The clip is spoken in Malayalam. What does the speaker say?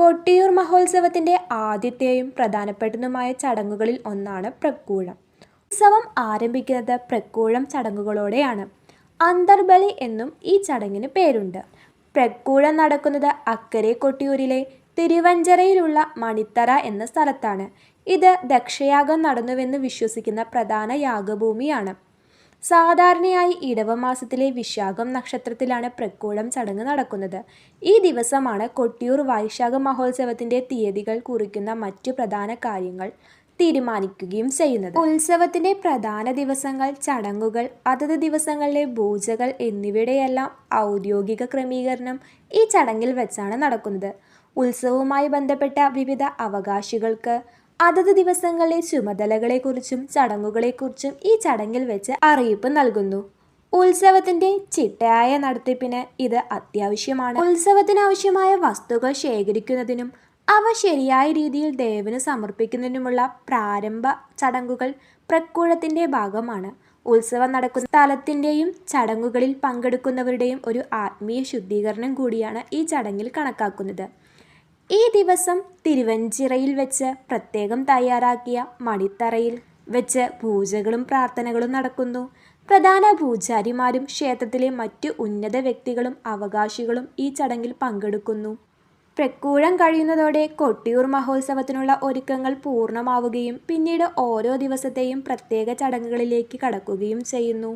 കൊട്ടിയൂർ മഹോത്സവത്തിന്റെ ആദ്യത്തെയും പ്രധാനപ്പെട്ടതുമായ ചടങ്ങുകളിൽ ഒന്നാണ് പ്രക്കൂഴം. ഉത്സവം ആരംഭിക്കുന്നത് പ്രക്കൂഴം ചടങ്ങുകളോടെയാണ്. അന്തർബലി എന്നും ഈ ചടങ്ങിന് പേരുണ്ട്. പ്രക്കൂഴം നടക്കുന്നത് അക്കരെ കൊട്ടിയൂരിലെ തിരുവഞ്ചരയിലുള്ള മണിത്തറ എന്ന സ്ഥലത്താണ്. ഇത് ദക്ഷയാഗം നടന്നുവെന്ന് വിശ്വസിക്കുന്ന പ്രധാന യാഗഭൂമിയാണ്. സാധാരണയായി ഇടവ മാസത്തിലെ വിശാഖം നക്ഷത്രത്തിലാണ് പ്രക്കോളം ചടങ്ങ് നടക്കുന്നത്. ഈ ദിവസമാണ് കൊട്ടിയൂർ വൈശാഖ മഹോത്സവത്തിന്റെ തീയതികൾ കുറിക്കുന്ന മറ്റു പ്രധാന കാര്യങ്ങൾ തീരുമാനിക്കുകയും ചെയ്യുന്നത്. ഉത്സവത്തിന്റെ പ്രധാന ദിവസങ്ങൾ ചടങ്ങുകൾ അതത് ദിവസങ്ങളിലെ പൂജകൾ എന്നിവയുടെയെല്ലാം ഔദ്യോഗിക ക്രമീകരണം ഈ ചടങ്ങിൽ വെച്ചാണ് നടക്കുന്നത്. ഉത്സവവുമായി ബന്ധപ്പെട്ട വിവിധ അവകാശികൾക്ക് അതത് ദിവസങ്ങളിലെ ചുമതലകളെക്കുറിച്ചും ചടങ്ങുകളെക്കുറിച്ചും ഈ ചടങ്ങിൽ വെച്ച് അറിയിപ്പ് നൽകുന്നു. ഉത്സവത്തിന്റെ ചിട്ടയായ നടത്തിപ്പിന് ഇത് അത്യാവശ്യമാണ്. ഉത്സവത്തിനാവശ്യമായ വസ്തുക്കൾ ശേഖരിക്കുന്നതിനും അവ ശരിയായ രീതിയിൽ ദേവന് സമർപ്പിക്കുന്നതിനുമുള്ള പ്രാരംഭ ചടങ്ങുകൾ പ്രക്കൂഴത്തിന്റെ ഭാഗമാണ്. ഉത്സവം നടക്കുന്ന സ്ഥലത്തിന്റെയും ചടങ്ങുകളിൽ പങ്കെടുക്കുന്നവരുടെയും ഒരു ആത്മീയ ശുദ്ധീകരണം കൂടിയാണ് ഈ ചടങ്ങിൽ കണക്കാക്കുന്നത്. ഈ ദിവസം തിരുവഞ്ചിറയിൽ വെച്ച് പ്രത്യേകം തയ്യാറാക്കിയ മണിത്തറയിൽ വെച്ച് പൂജകളും പ്രാർത്ഥനകളും നടക്കുന്നു. പ്രധാന പൂജാരിമാരും ക്ഷേത്രത്തിലെ മറ്റു ഉന്നത വ്യക്തികളും അവകാശികളും ഈ ചടങ്ങിൽ പങ്കെടുക്കുന്നു. പ്രക്കൂഴം കഴിയുന്നതോടെ കൊട്ടിയൂർ മഹോത്സവത്തിനുള്ള ഒരുക്കങ്ങൾ പൂർണമാവുകയും പിന്നീട് ഓരോ ദിവസത്തെയും പ്രത്യേക ചടങ്ങുകളിലേക്ക് കടക്കുകയും ചെയ്യുന്നു.